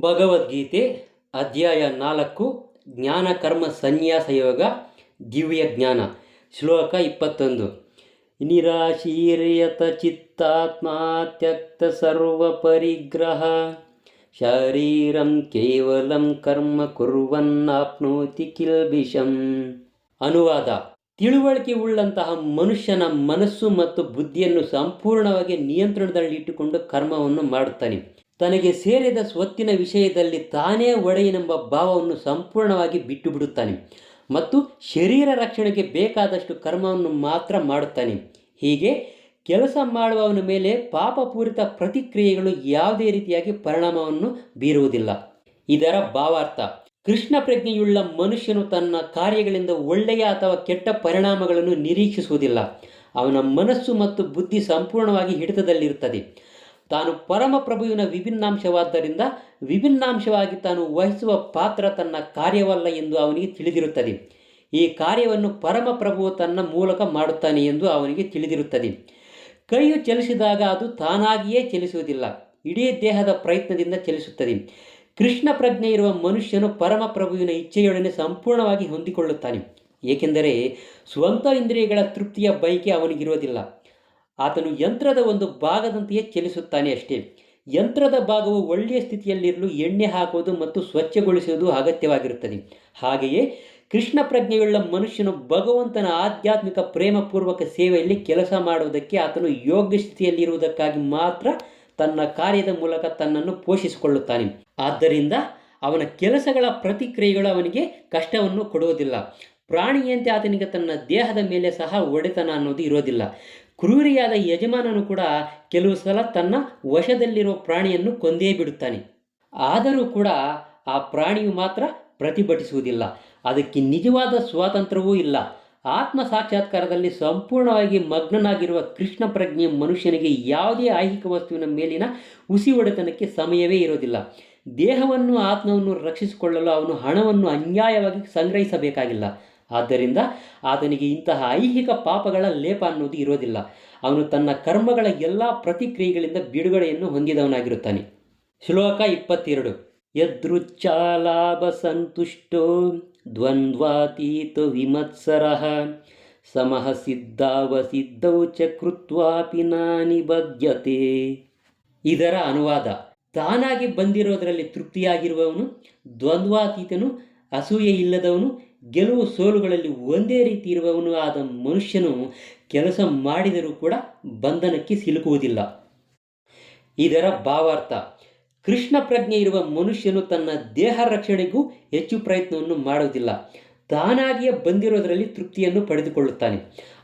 ಭಗವದ್ಗೀತೆ ಅಧ್ಯಾಯ ನಾಲ್ಕು, ಜ್ಞಾನ ಕರ್ಮ ಸನ್ಯಾಸ ಯೋಗ, ದಿವ್ಯ ಜ್ಞಾನ, ಶ್ಲೋಕ ಇಪ್ಪತ್ತೊಂದು. ನಿರಾಶೀರ್ಯತ ಚಿತ್ತಾತ್ಮ ತ್ಯಕ್ತ ಸರ್ವ ಪರಿಗ್ರಹ, ಶರೀರಂ ಕೇವಲಂ ಕರ್ಮ ಕುರುವನ್ನಾಪ್ನೋತಿ ಕಿಲ್ಬಿಷಂ. ಅನುವಾದ. ತಿಳುವಳಿಕೆ ಉಳ್ಳಂತಹ ಮನುಷ್ಯನ ಮನಸ್ಸು ಮತ್ತು ಬುದ್ಧಿಯನ್ನು ಸಂಪೂರ್ಣವಾಗಿ ನಿಯಂತ್ರಣದಲ್ಲಿಟ್ಟುಕೊಂಡು ಕರ್ಮವನ್ನು ಮಾಡುತ್ತಾನೆ. ತನಗೆ ಸೇರಿದ ಸ್ವತ್ತಿನ ವಿಷಯದಲ್ಲಿ ತಾನೇ ಒಡೆಯನೆಂಬ ಭಾವವನ್ನು ಸಂಪೂರ್ಣವಾಗಿ ಬಿಟ್ಟು ಬಿಡುತ್ತಾನೆ ಮತ್ತು ಶರೀರ ರಕ್ಷಣೆಗೆ ಬೇಕಾದಷ್ಟು ಕರ್ಮವನ್ನು ಮಾತ್ರ ಮಾಡುತ್ತಾನೆ. ಹೀಗೆ ಕೆಲಸ ಮಾಡುವವನ ಮೇಲೆ ಪಾಪಪೂರಿತ ಪ್ರತಿಕ್ರಿಯೆಗಳು ಯಾವುದೇ ರೀತಿಯಾಗಿ ಪರಿಣಾಮವನ್ನು ಬೀರುವುದಿಲ್ಲ. ಇದರ ಭಾವಾರ್ಥ, ಕೃಷ್ಣ ಪ್ರಜ್ಞೆಯುಳ್ಳ ಮನುಷ್ಯನು ತನ್ನ ಕಾರ್ಯಗಳಿಂದ ಒಳ್ಳೆಯ ಅಥವಾ ಕೆಟ್ಟ ಪರಿಣಾಮಗಳನ್ನು ನಿರೀಕ್ಷಿಸುವುದಿಲ್ಲ. ಅವನ ಮನಸ್ಸು ಮತ್ತು ಬುದ್ಧಿ ಸಂಪೂರ್ಣವಾಗಿ ಹಿಡಿತದಲ್ಲಿರುತ್ತದೆ. ತಾನು ಪರಮಪ್ರಭುವಿನ ವಿಭಿನ್ನಾಂಶವಾದ್ದರಿಂದ ವಿಭಿನ್ನಾಂಶವಾಗಿ ತಾನು ವಹಿಸುವ ಪಾತ್ರ ತನ್ನ ಕಾರ್ಯವಲ್ಲ ಎಂದು ಅವನಿಗೆ ತಿಳಿದಿರುತ್ತದೆ. ಈ ಕಾರ್ಯವನ್ನು ಪರಮಪ್ರಭುವು ತನ್ನ ಮೂಲಕ ಮಾಡುತ್ತಾನೆ ಎಂದು ಅವನಿಗೆ ತಿಳಿದಿರುತ್ತದೆ. ಕೈಯು ಚಲಿಸಿದಾಗ ಅದು ತಾನಾಗಿಯೇ ಚಲಿಸುವುದಿಲ್ಲ. ಇಡೀ ದೇಹದ ಪ್ರಯತ್ನದಿಂದ ಚಲಿಸುತ್ತದೆ. ಕೃಷ್ಣ ಪ್ರಜ್ಞೆ ಇರುವ ಮನುಷ್ಯನು ಪರಮಪ್ರಭುವಿನ ಇಚ್ಛೆಯೊಡನೆ ಸಂಪೂರ್ಣವಾಗಿ ಹೊಂದಿಕೊಳ್ಳುತ್ತಾನೆ. ಏಕೆಂದರೆ ಸ್ವಂತ ಇಂದ್ರಿಯಗಳ ತೃಪ್ತಿಯ ಬಯಕೆ ಅವನಿಗಿರುವುದಿಲ್ಲ. ಆತನು ಯಂತ್ರದ ಒಂದು ಭಾಗದಂತೆಯೇ ಚಲಿಸುತ್ತಾನೆ ಅಷ್ಟೇ. ಯಂತ್ರದ ಭಾಗವು ಒಳ್ಳೆಯ ಸ್ಥಿತಿಯಲ್ಲಿರಲು ಎಣ್ಣೆ ಹಾಕುವುದು ಮತ್ತು ಸ್ವಚ್ಛಗೊಳಿಸುವುದು ಅಗತ್ಯವಾಗಿರುತ್ತದೆ. ಹಾಗೆಯೇ ಕೃಷ್ಣ ಪ್ರಜ್ಞೆಯುಳ್ಳ ಮನುಷ್ಯನು ಭಗವಂತನ ಆಧ್ಯಾತ್ಮಿಕ ಪ್ರೇಮಪೂರ್ವಕ ಸೇವೆಯಲ್ಲಿ ಕೆಲಸ ಮಾಡುವುದಕ್ಕೆ ಆತನು ಯೋಗ್ಯ ಸ್ಥಿತಿಯಲ್ಲಿರುವುದಕ್ಕಾಗಿ ಮಾತ್ರ ತನ್ನ ಕಾರ್ಯದ ಮೂಲಕ ತನ್ನನ್ನು ಪೋಷಿಸಿಕೊಳ್ಳುತ್ತಾನೆ. ಆದ್ದರಿಂದ ಅವನ ಕೆಲಸಗಳ ಪ್ರತಿಕ್ರಿಯೆಗಳು ಅವನಿಗೆ ಕಷ್ಟವನ್ನು ಕೊಡುವುದಿಲ್ಲ. ಪ್ರಾಣಿಯಂತೆ ಆತನಿಗೆ ತನ್ನ ದೇಹದ ಮೇಲೆ ಸಹ ಒಡೆತನ ಅನ್ನೋದು ಇರೋದಿಲ್ಲ. ಕ್ರೂರಿಯಾದ ಯಜಮಾನನು ಕೂಡ ಕೆಲವು ಸಲ ತನ್ನ ವಶದಲ್ಲಿರುವ ಪ್ರಾಣಿಯನ್ನು ಕೊಂದೇ ಬಿಡುತ್ತಾನೆ. ಆದರೂ ಕೂಡ ಆ ಪ್ರಾಣಿಯು ಮಾತ್ರ ಪ್ರತಿಭಟಿಸುವುದಿಲ್ಲ. ಅದಕ್ಕೆ ನಿಜವಾದ ಸ್ವಾತಂತ್ರ್ಯವೂ ಇಲ್ಲ. ಆತ್ಮ ಸಾಕ್ಷಾತ್ಕಾರದಲ್ಲಿ ಸಂಪೂರ್ಣವಾಗಿ ಮಗ್ನನಾಗಿರುವ ಕೃಷ್ಣ ಪ್ರಜ್ಞೆ ಮನುಷ್ಯನಿಗೆ ಯಾವುದೇ ಐಹಿಕ ವಸ್ತುವಿನ ಮೇಲಿನ ಉಸಿ ಒಡೆತನಕ್ಕೆ ಸಮಯವೇ ಇರೋದಿಲ್ಲ. ದೇಹವನ್ನು ಆತ್ಮವನ್ನು ರಕ್ಷಿಸಿಕೊಳ್ಳಲು ಅವನು ಹಣವನ್ನು ಅನ್ಯಾಯವಾಗಿ ಸಂಗ್ರಹಿಸಬೇಕಾಗಿಲ್ಲ. ಆದ್ದರಿಂದ ಆತನಿಗೆ ಇಂತಹ ಐಹಿಕ ಪಾಪಗಳ ಲೇಪ ಅನ್ನೋದು ಇರೋದಿಲ್ಲ. ಅವನು ತನ್ನ ಕರ್ಮಗಳ ಎಲ್ಲ ಪ್ರತಿಕ್ರಿಯೆಗಳಿಂದ ಬಿಡುಗಡೆಯನ್ನು ಹೊಂದಿದವನಾಗಿರುತ್ತಾನೆ. ಶ್ಲೋಕ ಇಪ್ಪತ್ತೆರಡು. ಯದೃಚ್ಛಾಲಾಭ ಸಂತುಷ್ಟೋ ದ್ವಂದ್ವಾತೀತ ವಿಮತ್ಸರ ಸಮಹ ಸಿದ್ಧಾವಸಿದ್ಧೌ ಚ ಕೃತ್ವಾಪಿ ನಾನಿ ಬದ್ಯತೆ. ಇದರ ಅನುವಾದ, ತಾನಾಗಿ ಬಂದಿರೋದರಲ್ಲಿ ತೃಪ್ತಿಯಾಗಿರುವವನು, ದ್ವಂದ್ವಾತೀತನು ಅಸೂಯೆ ಇಲ್ಲದವನು ಗೆಲುವು ಸೋಲುಗಳಲ್ಲಿ ಒಂದೇ ರೀತಿ ಇರುವವನು ಆದ ಮನುಷ್ಯನು ಕೆಲಸ ಮಾಡಿದರೂ ಕೂಡ ಬಂಧನಕ್ಕೆ ಸಿಲುಕುವುದಿಲ್ಲ. ಇದರ ಭಾವಾರ್ಥ, ಕೃಷ್ಣ ಪ್ರಜ್ಞೆ ಇರುವ ಮನುಷ್ಯನು ತನ್ನ ದೇಹ ರಕ್ಷಣೆಗೂ ಹೆಚ್ಚು ಪ್ರಯತ್ನವನ್ನು ಮಾಡುವುದಿಲ್ಲ. ತಾನಾಗಿಯೇ ಬಂದಿರೋದರಲ್ಲಿ ತೃಪ್ತಿಯನ್ನು ಪಡೆದುಕೊಳ್ಳುತ್ತಾನೆ.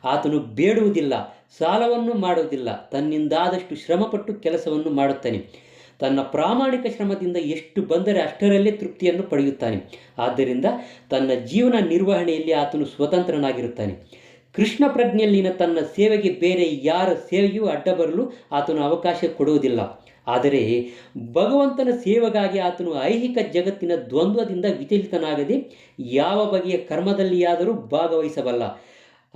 ಆತನು ಬೇಡುವುದಿಲ್ಲ, ಸಾಲವನ್ನು ಮಾಡುವುದಿಲ್ಲ, ತನ್ನಿಂದಾದಷ್ಟು ಶ್ರಮಪಟ್ಟು ಕೆಲಸವನ್ನು ಮಾಡುತ್ತಾನೆ. ತನ್ನ ಪ್ರಾಮಾಣಿಕ ಶ್ರಮದಿಂದ ಎಷ್ಟು ಬಂದರೆ ಅಷ್ಟರಲ್ಲೇ ತೃಪ್ತಿಯನ್ನು ಪಡೆಯುತ್ತಾನೆ. ಆದ್ದರಿಂದ ತನ್ನ ಜೀವನ ನಿರ್ವಹಣೆಯಲ್ಲಿ ಆತನು ಸ್ವತಂತ್ರನಾಗಿರುತ್ತಾನೆ. ಕೃಷ್ಣ ಪ್ರಜ್ಞೆಯಲ್ಲಿನ ತನ್ನ ಸೇವೆಗೆ ಬೇರೆ ಯಾರ ಸೇವೆಯೂ ಅಡ್ಡ ಬರಲು ಆತನು ಅವಕಾಶ ಕೊಡುವುದಿಲ್ಲ. ಆದರೆ ಭಗವಂತನ ಸೇವೆಗಾಗಿ ಆತನು ಐಹಿಕ ಜಗತ್ತಿನ ದ್ವಂದ್ವದಿಂದ ವಿಚಲಿತನಾಗದೆ ಯಾವ ಬಗೆಯ ಕರ್ಮದಲ್ಲಿಯಾದರೂ ಭಾಗವಹಿಸಬಲ್ಲ.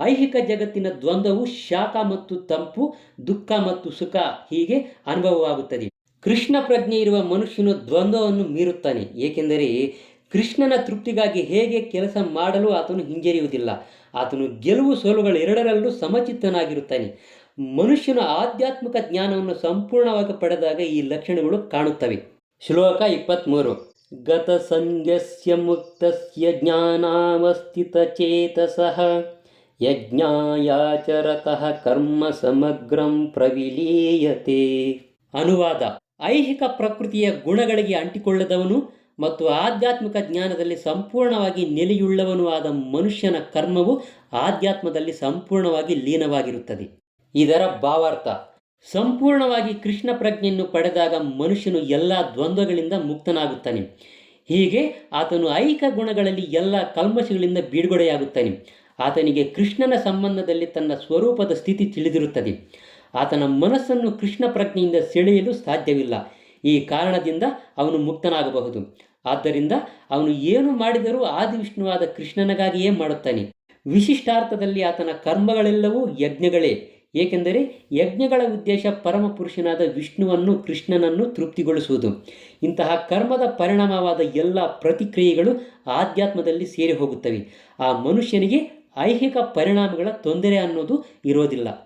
ಐಹಿಕ ಜಗತ್ತಿನ ದ್ವಂದ್ವವು ಶಾಖ ಮತ್ತು ತಂಪು, ದುಃಖ ಮತ್ತು ಸುಖ ಹೀಗೆ ಅನುಭವವಾಗುತ್ತದೆ. ಕೃಷ್ಣ ಪ್ರಜ್ಞೆ ಇರುವ ಮನುಷ್ಯನು ದ್ವಂದ್ವವನ್ನು ಮೀರುತ್ತಾನೆ. ಏಕೆಂದರೆ ಕೃಷ್ಣನ ತೃಪ್ತಿಗಾಗಿ ಹೇಗೆ ಕೆಲಸ ಮಾಡಲು ಆತನು ಹಿಂಜರಿಯುವುದಿಲ್ಲ. ಆತನು ಗೆಲುವು ಸೋಲುಗಳೆರಡರಲ್ಲೂ ಸಮಚಿತ್ತನಾಗಿರುತ್ತಾನೆ. ಮನುಷ್ಯನ ಆಧ್ಯಾತ್ಮಿಕ ಜ್ಞಾನವನ್ನು ಸಂಪೂರ್ಣವಾಗಿ ಪಡೆದಾಗ ಈ ಲಕ್ಷಣಗಳು ಕಾಣುತ್ತವೆ. ಶ್ಲೋಕ ಇಪ್ಪತ್ತ್ಮೂರು ಗತ ಸಂಜ್ಞಸ್ಯ ಮುಕ್ತಸ್ಯ ಜ್ಞಾನಾವಸ್ಥಿತ ಚೇತಸಃ ಯಜ್ಞಾಯಾಚರತಃ ಕರ್ಮ ಸಮಗ್ರಂ ಪ್ರವಿಲೀಯತೆ. ಅನುವಾದ. ಐಹಿಕ ಪ್ರಕೃತಿಯ ಗುಣಗಳಿಗೆ ಅಂಟಿಕೊಳ್ಳದವನು ಮತ್ತು ಆಧ್ಯಾತ್ಮಿಕ ಜ್ಞಾನದಲ್ಲಿ ಸಂಪೂರ್ಣವಾಗಿ ನೆಲೆಯುಳ್ಳವನು ಆದ ಮನುಷ್ಯನ ಕರ್ಮವು ಆಧ್ಯಾತ್ಮದಲ್ಲಿ ಸಂಪೂರ್ಣವಾಗಿ ಲೀನವಾಗಿರುತ್ತದೆ. ಇದರ ಭಾವಾರ್ಥ, ಸಂಪೂರ್ಣವಾಗಿ ಕೃಷ್ಣ ಪ್ರಜ್ಞೆಯನ್ನು ಪಡೆದಾಗ ಮನುಷ್ಯನು ಎಲ್ಲ ದ್ವಂದ್ವಗಳಿಂದ ಮುಕ್ತನಾಗುತ್ತಾನೆ. ಹೀಗೆ ಆತನು ಐಕ ಗುಣಗಳಲ್ಲಿ ಎಲ್ಲ ಕಲ್ಮಶಗಳಿಂದ ಬಿಡುಗಡೆಯಾಗುತ್ತಾನೆ. ಆತನಿಗೆ ಕೃಷ್ಣನ ಸಂಬಂಧದಲ್ಲಿ ತನ್ನ ಸ್ವರೂಪದ ಸ್ಥಿತಿ ತಿಳಿದಿರುತ್ತದೆ. ಆತನ ಮನಸ್ಸನ್ನು ಕೃಷ್ಣ ಪ್ರಜ್ಞೆಯಿಂದ ಸೆಳೆಯಲು ಸಾಧ್ಯವಿಲ್ಲ. ಈ ಕಾರಣದಿಂದ ಅವನು ಮುಕ್ತನಾಗಬಹುದು. ಆದ್ದರಿಂದ ಅವನು ಏನು ಮಾಡಿದರೂ ಆದಿವಿಷ್ಣುವಾದ ಕೃಷ್ಣನಗಾಗಿಯೇ ಮಾಡುತ್ತಾನೆ. ವಿಶಿಷ್ಟಾರ್ಥದಲ್ಲಿ ಆತನ ಕರ್ಮಗಳೆಲ್ಲವೂ ಯಜ್ಞಗಳೇ. ಏಕೆಂದರೆ ಯಜ್ಞಗಳ ಉದ್ದೇಶ ಪರಮಪುರುಷನಾದ ವಿಷ್ಣುವನ್ನು ಕೃಷ್ಣನನ್ನು ತೃಪ್ತಿಗೊಳಿಸುವುದು. ಇಂತಹ ಕರ್ಮದ ಪರಿಣಾಮವಾದ ಎಲ್ಲ ಪ್ರತಿಕ್ರಿಯೆಗಳು ಆಧ್ಯಾತ್ಮದಲ್ಲಿ ಸೇರಿ ಹೋಗುತ್ತವೆ ಆ ಮನುಷ್ಯನಿಗೆ ಐಹಿಕ ಪರಿಣಾಮಗಳ ತೊಂದರೆ ಅನ್ನೋದು ಇರೋದಿಲ್ಲ.